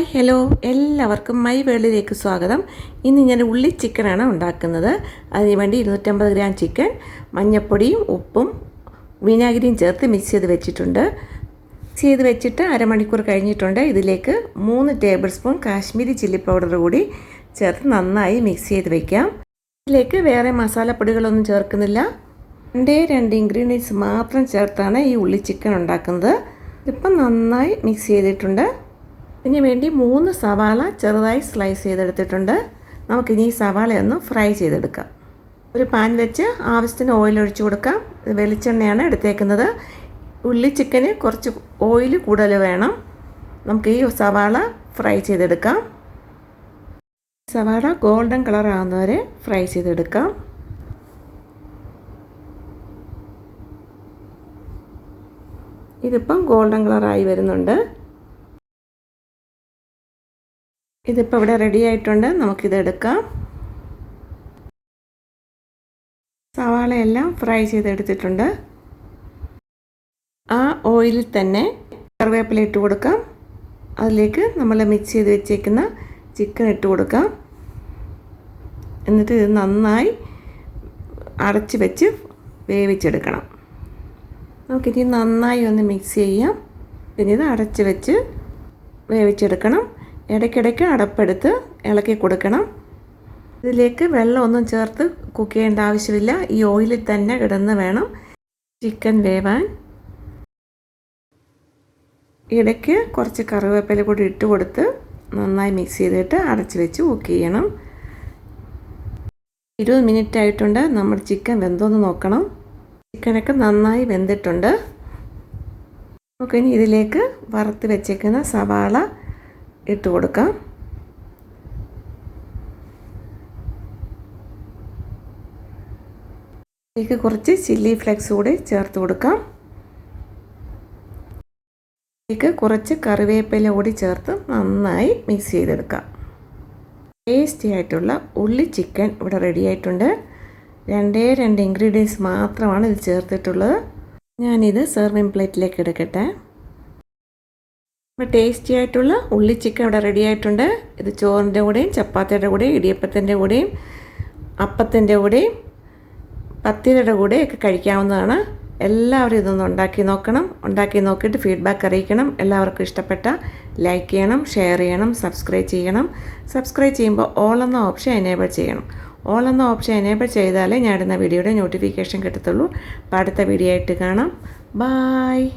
Hi hello. എല്ലാവർക്കും my വേൾഡിലേക്ക് സ്വാഗതം. ഇന്ന് ഞാൻ ഉള്ളി ചിക്കനാണ് ഉണ്ടാക്കുന്നത്. അതിന് വേണ്ടി ഇരുന്നൂറ്റമ്പത് ഗ്രാം ചിക്കൻ മഞ്ഞപ്പൊടിയും ഉപ്പും വിനാഗിരിയും ചേർത്ത് മിക്സ് ചെയ്ത് വെച്ചിട്ടുണ്ട്. മിക്സ് ചെയ്ത് വെച്ചിട്ട് അരമണിക്കൂർ കഴിഞ്ഞിട്ടുണ്ട്. ഇതിലേക്ക് മൂന്ന് tablespoon Kashmiri chilli powder കൂടി ചേർത്ത് നന്നായി മിക്സ് ചെയ്ത് വയ്ക്കാം ഇതിലേക്ക് വേറെ മസാലപ്പൊടികളൊന്നും ചേർക്കുന്നില്ല. രണ്ടേ രണ്ട് ഇൻഗ്രീഡിയൻസ് മാത്രം ചേർത്താണ് ഈ ഉള്ളി ചിക്കൻ ഉണ്ടാക്കുന്നത്. ഇപ്പം നന്നായി മിക്സ് ചെയ്തിട്ടുണ്ട്. ഇതിന് വേണ്ടി മൂന്ന് സവാള ചെറുതായി സ്ലൈസ് ചെയ്തെടുത്തിട്ടുണ്ട്. നമുക്കിനി ഈ സവാളയൊന്ന് ഫ്രൈ ചെയ്തെടുക്കാം. ഒരു പാൻ വെച്ച് ആവശ്യത്തിന് ഓയിൽ ഒഴിച്ചു കൊടുക്കാം. വെളിച്ചെണ്ണയാണ് എടുത്തേക്കുന്നത്. ഉള്ളി ചിക്കന് കുറച്ച് ഓയിൽ കൂടുതൽ വേണം. നമുക്ക് ഈ സവാള ഫ്രൈ ചെയ്തെടുക്കാം. സവാള ഗോൾഡൻ കളർ ആകുന്നവരെ ഫ്രൈ ചെയ്തെടുക്കാം. ഇതിപ്പം ഗോൾഡൻ കളറായി വരുന്നുണ്ട്. ഇതിപ്പോൾ ഇവിടെ റെഡി ആയിട്ടുണ്ട്. നമുക്കിത് എടുക്കാം. സവാളയെല്ലാം ഫ്രൈ ചെയ്തെടുത്തിട്ടുണ്ട്. ആ ഓയിലിൽ തന്നെ കറിവേപ്പില ഇട്ട് കൊടുക്കാം. അതിലേക്ക് നമ്മൾ മിക്സ് ചെയ്ത് വെച്ചേക്കുന്ന ചിക്കൻ ഇട്ട് കൊടുക്കാം. എന്നിട്ട് ഇത് നന്നായി അടച്ച് വെച്ച് വേവിച്ചെടുക്കണം. നമുക്കിനി നന്നായി ഒന്ന് മിക്സ് ചെയ്യാം. പിന്നെ ഇത് അടച്ച് വെച്ച് വേവിച്ചെടുക്കണം. ഇടയ്ക്കിടയ്ക്ക് അടപ്പെടുത്ത് ഇളക്കി കൊടുക്കണം. ഇതിലേക്ക് വെള്ളമൊന്നും ചേർത്ത് കുക്ക് ചെയ്യേണ്ട ആവശ്യമില്ല. ഈ ഓയിലിൽ തന്നെ കിടന്ന് വേണം ചിക്കൻ വേവാൻ. ഇടയ്ക്ക് കുറച്ച് കറിവേപ്പില കൂടി ഇട്ട് കൊടുത്ത് നന്നായി മിക്സ് ചെയ്തിട്ട് അടച്ച് വെച്ച് കുക്ക് ചെയ്യണം. ഇരുപത് മിനിറ്റ് ആയിട്ടുണ്ട്. നമ്മൾ ചിക്കൻ വെന്തോന്ന് നോക്കണം. ചിക്കനൊക്കെ നന്നായി വെന്തിട്ടുണ്ട്. നമുക്കിനി ഇതിലേക്ക് വറുത്ത് വെച്ചേക്കുന്ന സവാള ഇട്ട് കൊടുക്കാം. ഇതിലേക്ക് കുറച്ച് ചില്ലി ഫ്ലെക്സ് കൂടി ചേർത്ത് കൊടുക്കാം. ഇതിലേക്ക് കുറച്ച് കറിവേപ്പില കൂടി ചേർത്ത് നന്നായി മിക്സ് ചെയ്തെടുക്കാം. ടേസ്റ്റി ആയിട്ടുള്ള ഉള്ളി ചിക്കൻ ഇവിടെ റെഡി ആയിട്ടുണ്ട്. രണ്ടേ രണ്ട് ഇൻഗ്രീഡിയൻസ് മാത്രമാണ് ഇത് ചേർത്തിട്ടുള്ളത്. ഞാനിത് സെർവിങ് പ്ലേറ്റിലേക്ക് എടുക്കട്ടെ. അപ്പോൾ ടേസ്റ്റി ആയിട്ടുള്ള ഉള്ളി ചിക്കൻ ഇവിടെ റെഡി ആയിട്ടുണ്ട്. ഇത് ചോറിന്റെ കൂടെയും ചപ്പാത്തിയുടെ കൂടെയും ഇടിയപ്പത്തിന്റെ കൂടെയും അപ്പത്തിന്റെ കൂടെയും പത്തിരയുടെ കൂടെയൊക്കെ കഴിക്കാവുന്നതാണ്. എല്ലാവരും ഇതൊന്ന് ഉണ്ടാക്കി നോക്കണം. ഉണ്ടാക്കി നോക്കിയിട്ട് ഫീഡ്ബാക്ക് അറിയിക്കണം. എല്ലാവർക്കും ഇഷ്ടപ്പെട്ട ലൈക്ക് ചെയ്യണം ഷെയർ ചെയ്യണം സബ്സ്ക്രൈബ് ചെയ്യണം. സബ്സ്ക്രൈബ് ചെയ്യുമ്പോൾ ഓൾ എന്ന ഓപ്ഷൻ എനേബിൾ ചെയ്യണം. ഓൾ എന്ന ഓപ്ഷൻ എനേബിൾ ചെയ്താലേ ഞാൻ ഇടുന്ന വീഡിയോയുടെ നോട്ടിഫിക്കേഷൻ കിട്ടത്തുള്ളൂ. അപ്പോൾ അടുത്ത വീഡിയോ ആയിട്ട് കാണാം. ബായ്